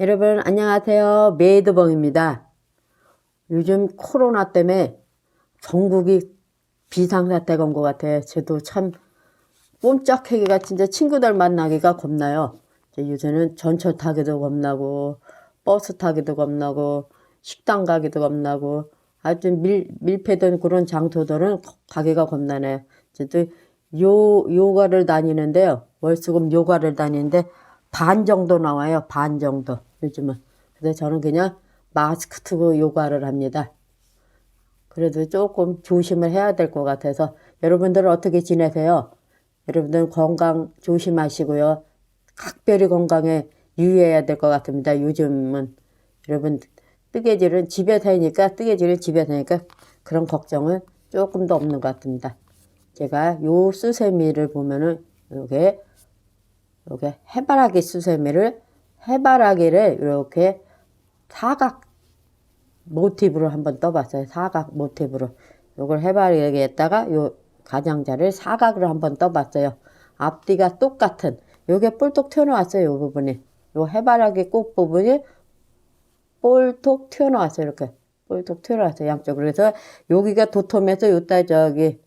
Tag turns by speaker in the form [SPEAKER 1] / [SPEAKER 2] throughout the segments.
[SPEAKER 1] 여러분 안녕하세요. 메이드봉입니다. 요즘 코로나 때문에 전국이 비상사태가 온 것 같아요. 저도 참 꼼짝하기가 진짜 친구들 만나기가 겁나요. 요새는 전철 타기도 겁나고 버스 타기도 겁나고 식당 가기도 겁나고 아주 밀, 밀폐된 그런 장소들은 가기가 겁나네요. 저도 요, 요가를 다니는데요. 월수금 요가를 다니는데 반 정도 나와요. 반 정도. 요즘은. 그래서 저는 그냥 마스크 쓰고 요가를 합니다. 그래도 조금 조심을 해야 될 것 같아서 여러분들은 어떻게 지내세요? 여러분들 건강 조심하시고요. 각별히 건강에 유의해야 될 것 같습니다. 요즘은 여러분 뜨개질은 집에서 하니까 뜨개질은 집에서 하니까 그런 걱정은 조금 더 없는 것 같습니다. 제가 요 수세미를 보면은 요게 요게 해바라기 수세미를 해바라기를 이렇게 사각 모티브로 한번 떠봤어요. 사각 모티브로. 요걸 해바라기에다가 요 가장자를 사각으로 한번 떠봤어요. 앞뒤가 똑같은 요게 볼톡 튀어나왔어요. 요 부분이. 요 해바라기 꽃 부분이 볼톡 튀어나왔어요. 이렇게. 볼톡 튀어나왔어요. 양쪽으로. 그래서 여기가 도톰해서 요따 저기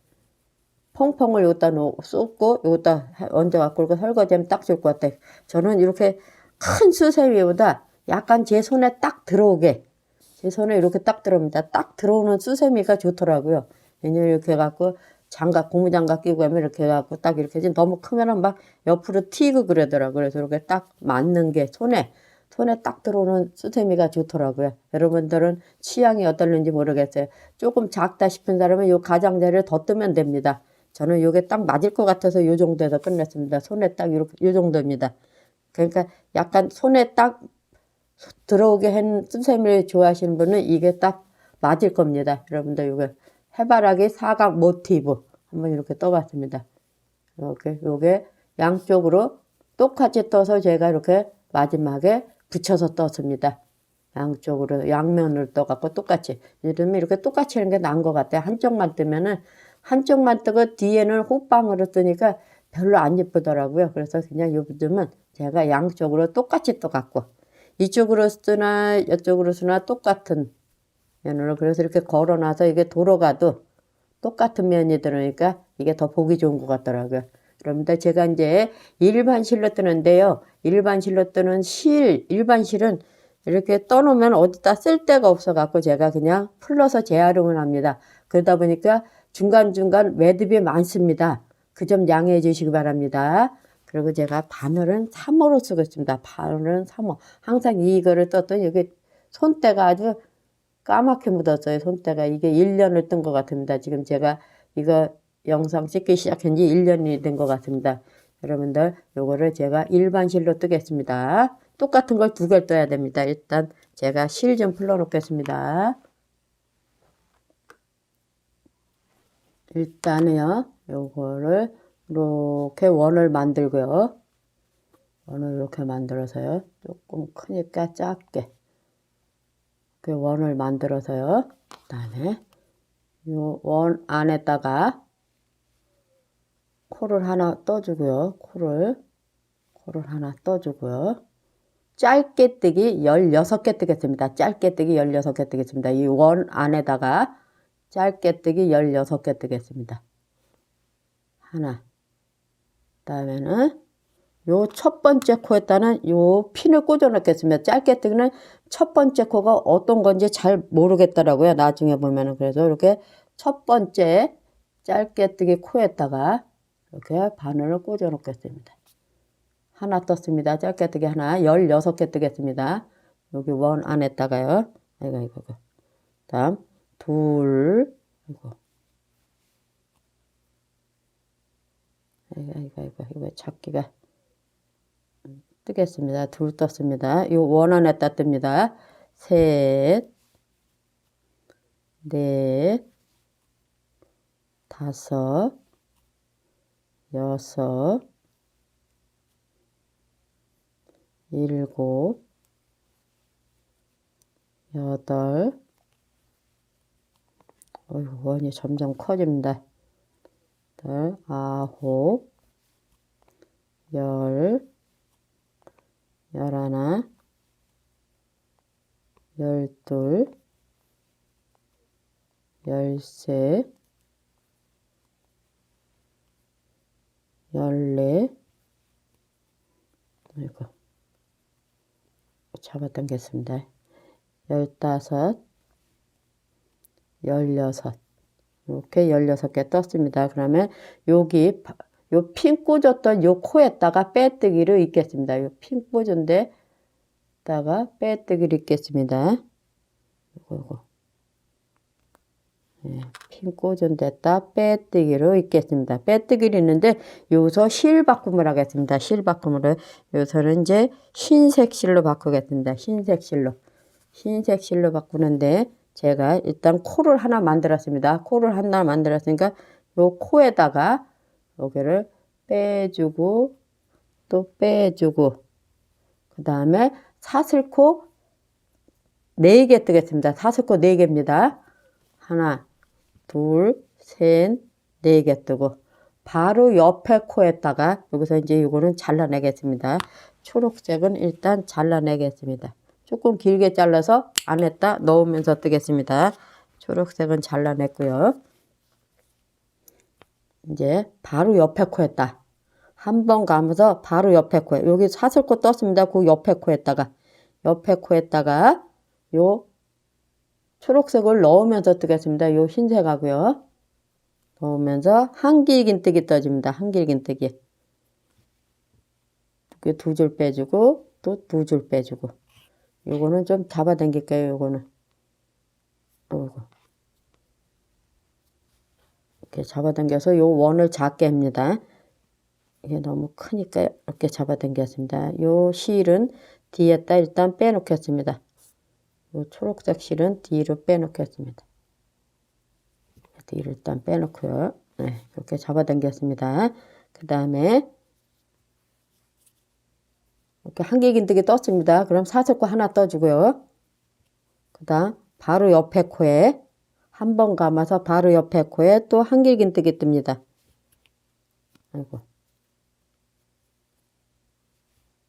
[SPEAKER 1] 펑펑을 놓, 쏟고 여기다 얹어갖고 이렇게 설거지하면 딱 좋을 것 같아요. 저는 이렇게 큰 수세미보다 약간 제 손에 딱 들어오게 제 손에 이렇게 딱 들어옵니다. 딱 들어오는 수세미가 좋더라고요. 왜냐면 이렇게 해갖고 장갑, 고무장갑 끼고 하면 이렇게 해갖고 딱 이렇게 지 너무 크면은 막 옆으로 튀고 그러더라고요. 그래서 이렇게 딱 맞는 게 손에, 손에 딱 들어오는 수세미가 좋더라고요. 여러분들은 취향이 어떨는지 모르겠어요. 조금 작다 싶은 사람은 요 가장자리를 더 뜨면 됩니다. 저는 요게 딱 맞을 것 같아서 요 정도에서 끝냈습니다. 손에 딱 요렇게, 요 정도입니다. 그러니까 약간 손에 딱 들어오게 한 수세미를 좋아하시는 분은 이게 딱 맞을 겁니다. 여러분들 이거 해바라기 사각 모티브 한번 이렇게 떠봤습니다. 이렇게 요게 양쪽으로 똑같이 떠서 제가 이렇게 마지막에 붙여서 떴습니다. 양쪽으로 양면을 떠갖고 똑같이 이러면 이렇게 똑같이 하는 게 나은 것 같아요. 한쪽만 뜨면은 한쪽만 뜨고 뒤에는 호빵으로 뜨니까 별로 안 예쁘더라고요. 그래서 그냥 요즘은 제가 양쪽으로 똑같이 떠갖고 이쪽으로 쓰나 이쪽으로 쓰나 똑같은 면으로 그래서 이렇게 걸어놔서 이게 돌아가도 똑같은 면이 들어오니까 이게 더 보기 좋은 것 같더라고요. 그러면 제가 이제 일반 실로 뜨는데요. 일반 실로 뜨는 실, 일반 실은 이렇게 떠놓으면 어디다 쓸 데가 없어갖고 제가 그냥 풀러서 재활용을 합니다. 그러다 보니까 중간중간 매듭이 많습니다. 그 점 양해해 주시기 바랍니다. 그리고 제가 바늘은 3호로 쓰고 있습니다. 바늘은 3호. 항상 이거를 떴더니 여기 손때가 아주 까맣게 묻었어요. 손때가 이게 1년을 뜬 것 같습니다. 지금 제가 이거 영상 찍기 시작한 지 1년이 된 것 같습니다. 여러분들 요거를 제가 일반 실로 뜨겠습니다. 똑같은 걸 두 개를 떠야 됩니다. 일단 제가 실 좀 풀러 놓겠습니다. 일단은요, 요거를 이렇게 원을 만들고요. 원을 이렇게 만들어서요. 조금 크니까 작게. 그 원을 만들어서요. 그 다음에 요 원 안에다가 코를 하나 떠주고요. 코를, 코를 하나 떠주고요. 짧게 뜨기 16개 뜨겠습니다. 짧게 뜨기 16개 뜨겠습니다. 이 원 안에다가 짧게 뜨기 16개 뜨겠습니다. 하나. 그 다음에는 요 첫 번째 코에다는 요 핀을 꽂아 놓겠습니다. 짧게 뜨기는 첫 번째 코가 어떤 건지 잘 모르겠더라고요. 나중에 보면은. 그래서 이렇게 첫 번째 짧게 뜨기 코에다가 이렇게 바늘을 꽂아 놓겠습니다. 하나 떴습니다. 짧게 뜨기 하나. 16개 뜨겠습니다. 여기 원 안에다가요. 이거, 이거, 이거. 다음, 둘, 이거. 이거, 이거, 이거, 이거 잡기가 뜨겠습니다. 둘 떴습니다. 요원 안에다 뜹니다. 셋, 넷, 다섯, 여섯, 일곱, 여덟, 어휴, 원이 점점 커집니다. 여덟, 아홉, 열, 열하나, 열둘, 열세, 열네, 아이고, 잡아당겼습니다. 열다섯, 열여섯, 이렇게 열여섯 개 떴습니다. 그러면 여기 바- 요 핀 꽂았던 요 코에다가 빼뜨기를 입겠습니다. 요 핀 꽂은 데 다가 빼뜨기를 입겠습니다. 요거, 요거. 예, 핀 꽂은 데다 빼뜨기로 입겠습니다. 빼뜨기를 있는데 여기서 실 바꿈을 하겠습니다. 실 바꿈을 여기서는 이제 흰색 실로 바꾸겠습니다. 흰색 실로 흰색 실로 바꾸는데 제가 일단 코를 하나 만들었습니다. 코를 하나 만들었으니까 요 코에다가 여기를 빼주고 또 빼주고 그 다음에 사슬코 4개 뜨겠습니다. 사슬코 4개입니다. 하나, 둘, 셋, 네개 뜨고 바로 옆에 코에다가 여기서 이제 이거는 잘라내겠습니다. 초록색은 일단 잘라내겠습니다. 조금 길게 잘라서 안에다 넣으면서 뜨겠습니다. 초록색은 잘라냈고요. 이제 바로 옆에 코에다 한 번 감아서 바로 옆에 코에 여기 사슬코 떴습니다. 그 옆에 코에다가 옆에 코에다가 요 초록색을 넣으면서 뜨겠습니다. 요 흰색하고요. 넣으면서 한길긴뜨기 떠줍니다. 한길긴뜨기. 두 줄 빼주고 또 두 줄 빼주고. 요거는 좀 잡아당길게요. 요거는. 요거. 이렇게 잡아당겨서 요 원을 작게 합니다. 이게 너무 크니까 이렇게 잡아당겼습니다. 요 실은 뒤에다 일단 빼놓겠습니다. 요 초록색 실은 뒤로 빼놓겠습니다. 뒤로 일단 빼놓고요. 네, 이렇게 잡아당겼습니다. 그 다음에 이렇게 한길긴뜨기 떴습니다. 그럼 사슬코 하나 떠주고요. 그 다음 바로 옆에 코에 한 번 감아서 바로 옆에 코에 또 한길긴뜨기 뜹니다. 아이고.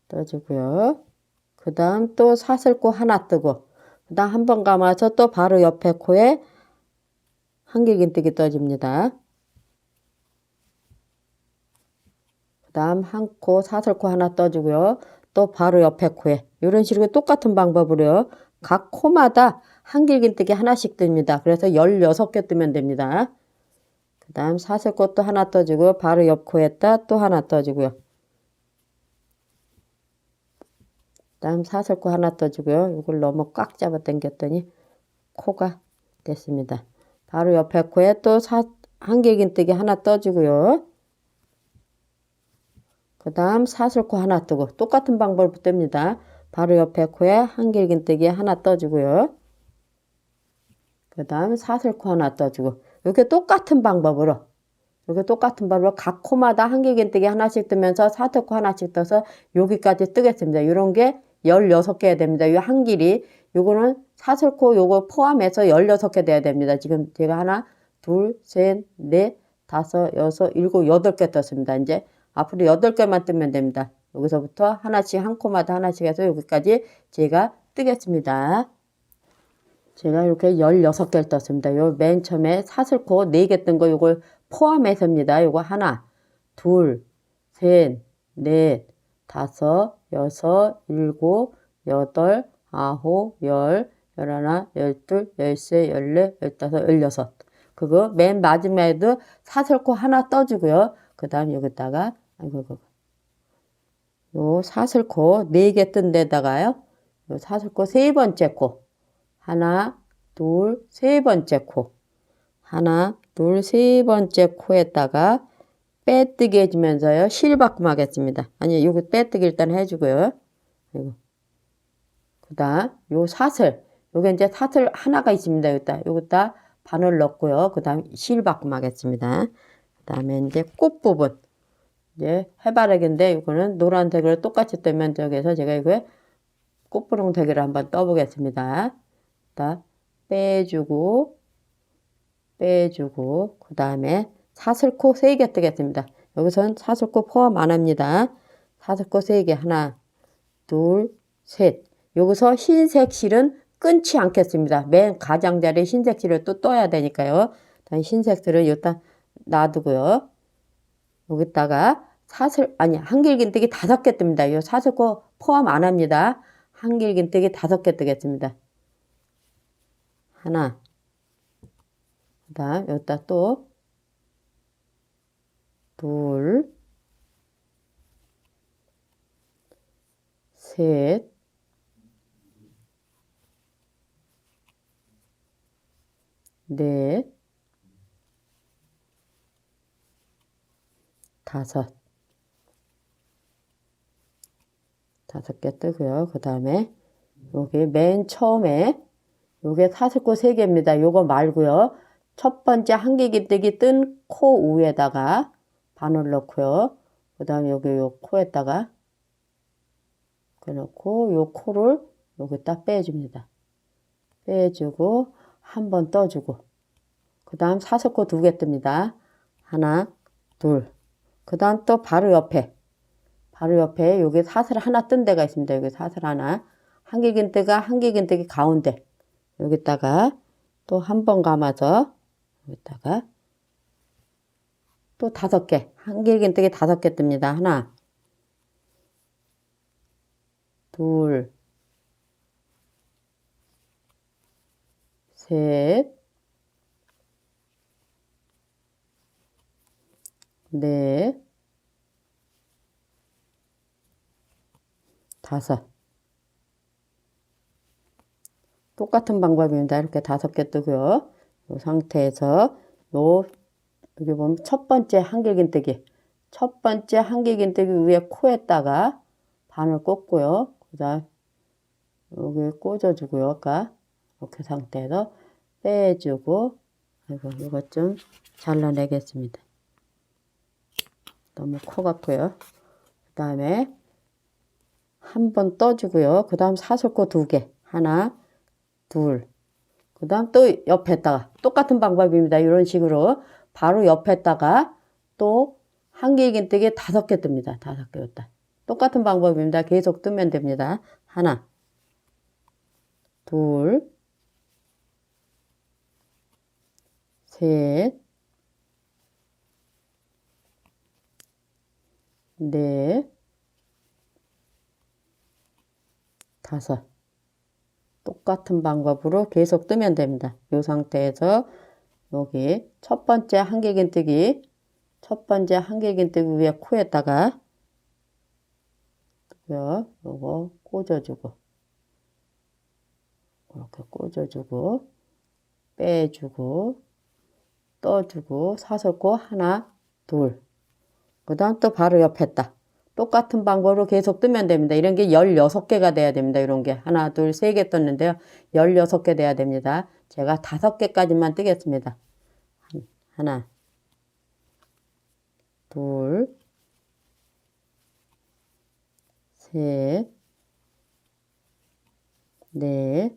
[SPEAKER 1] 떠주고요. 그 다음 또 사슬코 하나 뜨고 그 다음 한 번 감아서 또 바로 옆에 코에 한길긴뜨기 떠줍니다. 그 다음 한 코 사슬코 하나 떠주고요. 또 바로 옆에 코에 이런 식으로 똑같은 방법으로요. 각 코마다 한 길긴뜨기 하나씩 뜹니다. 그래서 16개 뜨면 됩니다. 그 다음 사슬코 또 하나 떠주고 바로 옆 코에다 또 하나 떠주고요. 다음 사슬코 하나 떠주고요. 이걸 너무 꽉 잡아 당겼더니 코가 됐습니다. 바로 옆에 코에 또 사, 한길긴뜨기 하나 떠주고요. 그 다음 사슬코 하나 뜨고 똑같은 방법으로 뜹니다. 바로 옆에 코에 한길긴뜨기 하나 떠주고요. 그 다음 사슬코 하나 떠주고 이렇게 똑같은 방법으로 이렇게 똑같은 방법으로 각 코마다 한길긴뜨기 하나씩 뜨면서 사슬코 하나씩 떠서 여기까지 뜨겠습니다. 이런 게 16개 됩니다. 이 한 길이 요거는 사슬코 요거 포함해서 16개 돼야 됩니다. 지금 제가 하나, 둘, 셋, 넷, 다섯, 여섯, 일곱, 여덟 개 떴습니다. 이제 앞으로 여덟 개만 뜨면 됩니다. 여기서부터 하나씩 한 코마다 하나씩 해서 여기까지 제가 뜨겠습니다. 제가 이렇게 16개를 떴습니다. 요 맨 처음에 사슬코 4개 뜬 거 요걸 포함해서입니다. 요거 하나, 둘, 셋, 넷, 다섯, 여섯, 일곱, 여덟, 아홉, 열, 열하나, 열둘, 열세, 열네, 열다섯, 열여섯. 그거 맨 마지막에도 사슬코 하나 떠주고요. 그 다음 여기다가, 아이고, 이거. 요 사슬코 네 개 뜬 데다가요. 요 사슬코 세 번째 코. 하나, 둘, 세 번째 코. 하나, 둘, 세 번째 코에다가 빼뜨기 해주면서요. 실바꿈 하겠습니다. 아니, 요거 빼뜨기 일단 해주고요. 그 다음, 요 사슬. 요게 이제 사슬 하나가 있습니다. 여기다. 여기다 바늘 넣고요. 그 다음 실바꿈 하겠습니다. 그 다음에 이제 꽃 부분. 이제 해바라기인데 이거는 노란색으로 똑같이 뜨면 저기서 제가 이거에 꽃분홍 대기를 한번 떠보겠습니다. 다 빼주고 빼주고 그 다음에 사슬코 3개 뜨겠습니다. 여기선 사슬코 포함 안 합니다. 사슬코 3개 하나 둘 셋 여기서 흰색 실은 끊지 않겠습니다. 맨 가장자리에 흰색 실을 또 떠야 되니까요. 흰색 실을 여기다 놔두고요. 여기다가 사슬 아니 한길긴뜨기 다섯 개 뜹니다. 이 사슬코 포함 안 합니다. 한길긴뜨기 다섯 개 뜨겠습니다. 하나 그 다음 여기다 또 둘, 셋, 넷, 다섯. 다섯 개 뜨고요. 그 다음에 여기 맨 처음에 요게 사슬코 세 개입니다. 요거 말고요. 첫 번째 한길긴뜨기 뜬 코 위에다가 바늘 넣고요. 그 다음에 여기 요 코에다가 그놓고 요 코를 여기다 빼줍니다. 빼주고 한 번 떠주고 그 다음 사슬코 두 개 뜹니다. 하나 둘 그 다음 또 바로 옆에 바로 옆에 여기 사슬 하나 뜬 데가 있습니다. 여기 사슬 하나 한길긴뜨가 한길긴뜨기 가운데 여기다가 또 한 번 감아서 여기다가 또 다섯 개 한길긴뜨기 다섯 개 뜹니다. 하나 둘 셋, 넷, 다섯. 똑같은 방법입니다. 이렇게 다섯 개 뜨고요. 이 상태에서 요 여기 보면 첫 번째 한길긴뜨기 첫 번째 한길긴뜨기 위에 코에다가 바늘 꽂고요. 그 다음 여기 꽂아주고요. 아까 이렇게 상태에서 빼주고 아이고 이것 좀 잘라내겠습니다. 너무 커 같고요. 그 다음에 한 번 떠주고요. 그 다음 사슬코 두 개. 하나, 둘. 그 다음 또 옆에다가 똑같은 방법입니다. 이런 식으로 바로 옆에다가 또 한길긴뜨기 다섯 개 뜹니다. 다섯 개 떴다. 똑같은 방법입니다. 계속 뜨면 됩니다. 하나, 둘, 셋, 넷, 다섯. 똑같은 방법으로 계속 뜨면 됩니다. 이 상태에서 여기 첫 번째 한길긴뜨기 첫 번째 한길긴뜨기 위에 코에다가 요거 꽂아주고 이렇게 꽂아주고 빼주고 떠주고 사슬코 하나 둘 그 다음 또 바로 옆에다 똑같은 방법으로 계속 뜨면 됩니다. 이런 게 16개가 돼야 됩니다. 이런 게 하나 둘 세 개 떴는데요. 16개 돼야 됩니다. 제가 5개까지만 뜨겠습니다. 하나 둘 셋, 넷,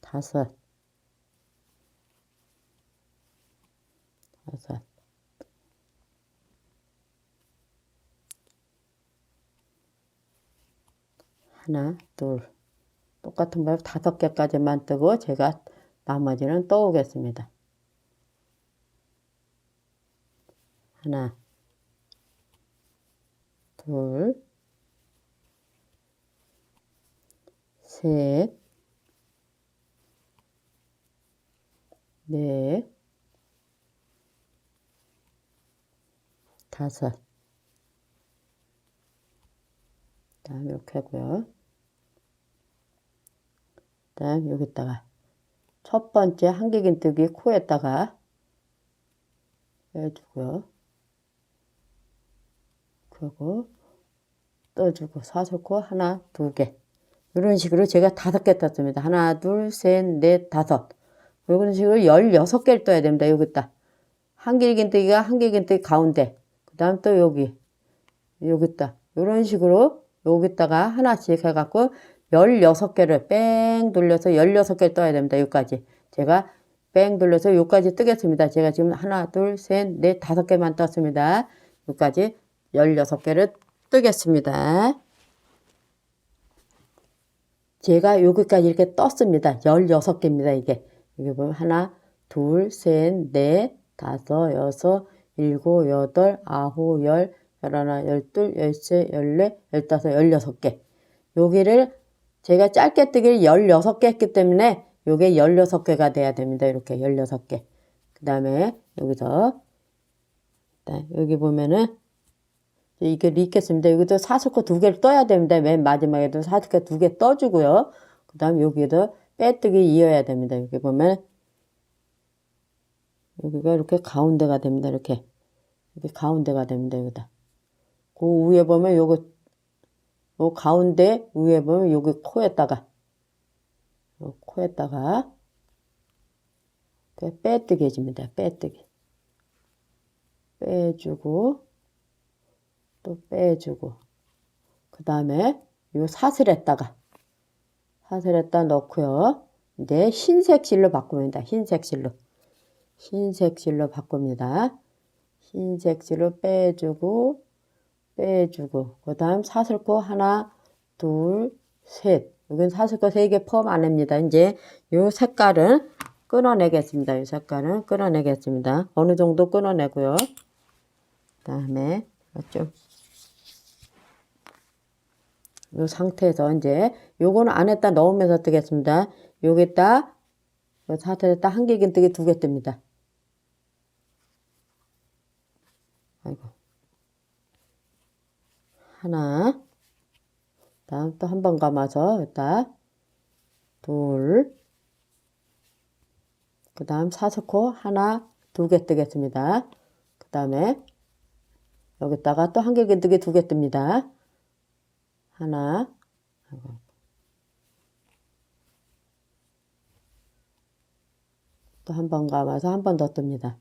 [SPEAKER 1] 다섯, 다섯, 하나, 둘. 똑같은 법 다섯 개까지만 뜨고 제가 나머지는 떠오겠습니다. 하나, 둘, 셋, 넷, 다섯. 다음 이렇게 하고요. 다음 여기다가 첫 번째 한길긴뜨기 코에다가 빼주고요. 그리고 떠주고 사슬코 하나, 두 개. 이런 식으로 제가 다섯 개 떴습니다. 하나, 둘, 셋, 넷, 다섯. 이런 식으로 열여섯 개를 떠야 됩니다. 여기다. 한길긴뜨기가 한길긴뜨기 가운데. 그 다음 또 여기. 여기다. 이런 식으로 여기다가 하나씩 해갖고 16개를 뺑 돌려서 16개를 떠야 됩니다. 여기까지. 제가 뺑 돌려서 여기까지 뜨겠습니다. 제가 지금 하나, 둘, 셋, 넷, 다섯 개만 떴습니다. 여기까지 16개를 뜨겠습니다. 제가 여기까지 이렇게 떴습니다. 16개입니다. 이게. 여기 보면 하나, 둘, 셋, 넷, 다섯, 여섯, 일곱, 여덟, 아홉, 열, 열하나, 열둘, 열세, 열네, 열다섯, 열여섯 개. 여기를 제가 짧게 뜨기를 16개 했기 때문에 요게 16개가 돼야 됩니다. 이렇게 16개. 그 다음에 여기서 네, 여기 보면은 이게 리겠습니다. 여기도 사슬코 두 개를 떠야 됩니다. 맨 마지막에도 사슬코 두 개 떠주고요. 그 다음 여기도 빼뜨기 이어야 됩니다. 여기 보면 여기가 이렇게 가운데가 됩니다. 이렇게 이렇게 가운데가 됩니다. 여기다. 그 위에 보면 요거 요 가운데 위에 보면 여기 코에다가 요 코에다가 이렇게 빼뜨기 해줍니다. 빼뜨기 빼주고 또 빼주고 그 다음에 요 사슬에다가 사슬에다 넣고요. 이제 흰색 실로 바꿉니다. 흰색 실로 흰색 실로 바꿉니다. 흰색 실로 빼주고 빼주고 그 다음 사슬코 하나 둘셋 여기는 사슬코 세 개 포함 안 합니다. 이제 요 색깔은 끊어내겠습니다. 이 색깔은 끊어내겠습니다. 어느 정도 끊어내고요. 그 다음에 좀이 상태에서 이제 요거는 안에다 넣으면서 뜨겠습니다. 여기다 요 사슬에다 한 개 긴 뜨기 두 개 뜹니다. 아이고. 하나, 다음 또 한 번 감아서 여기다 둘, 그 다음 사스코 하나, 두 개 뜨겠습니다. 그 다음에 여기다가 또 한개 긴뜨기 두 개 뜹니다. 하나, 또 한 번 감아서 한 번 더 뜹니다.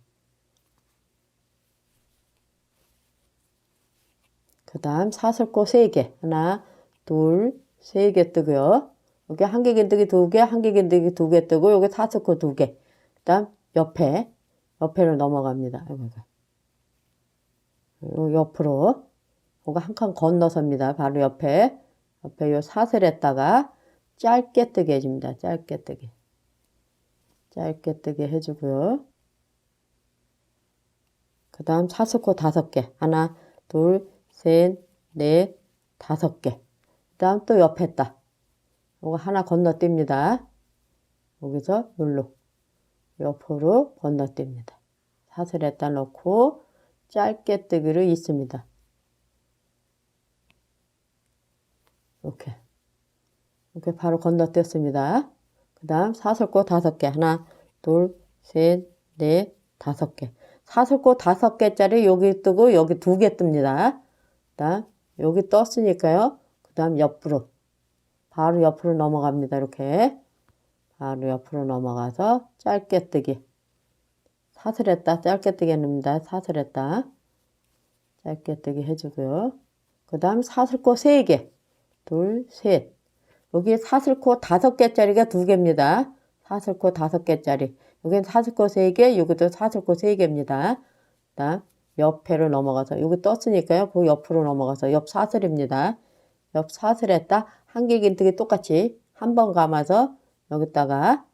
[SPEAKER 1] 그 다음 사슬코 3개. 하나 둘3 개 뜨고요. 여기 한 개 긴뜨기 두개 한 개 긴뜨기 두 개 뜨고 여기 사슬코 2개. 그 다음 옆에 옆에를 넘어갑니다. 요 옆으로 이거 한 칸 건너섭니다. 바로 옆에. 옆에 요 사슬에다가 짧게 뜨게 해줍니다. 짧게 뜨게. 짧게 뜨게 해주고요. 그 다음 사슬코 다섯 개. 하나 둘 셋, 넷, 다섯 개. 그 다음 또 옆에 다 이거 하나 건너뜁니다. 여기서 눌로 옆으로 건너뜁니다. 사슬에다 놓고 짧게 뜨기로 있습니다. 이렇게 이렇게 바로 건너뛰었습니다. 그 다음 사슬코 다섯 개 하나 둘 셋 넷 다섯 개 사슬코 다섯 개짜리 여기 뜨고 여기 두 개 뜹니다. 다음 여기 떴으니까요. 그 다음 옆으로 바로 옆으로 넘어갑니다. 이렇게 바로 옆으로 넘어가서 짧게 뜨기 사슬했다 짧게 뜨기 합니다. 사슬했다 짧게 뜨기 해주고요. 그 다음 사슬코 3개 둘, 셋 여기 사슬코 5개짜리가 2개입니다. 사슬코 5개짜리 여기는 사슬코 3개 여기도 사슬코 3개입니다. 다음 옆에로 넘어가서 여기 떴으니까요. 그 옆으로 넘어가서 옆 사슬입니다. 옆 사슬에다 한길 긴뜨기 똑같이 한 번 감아서 여기다가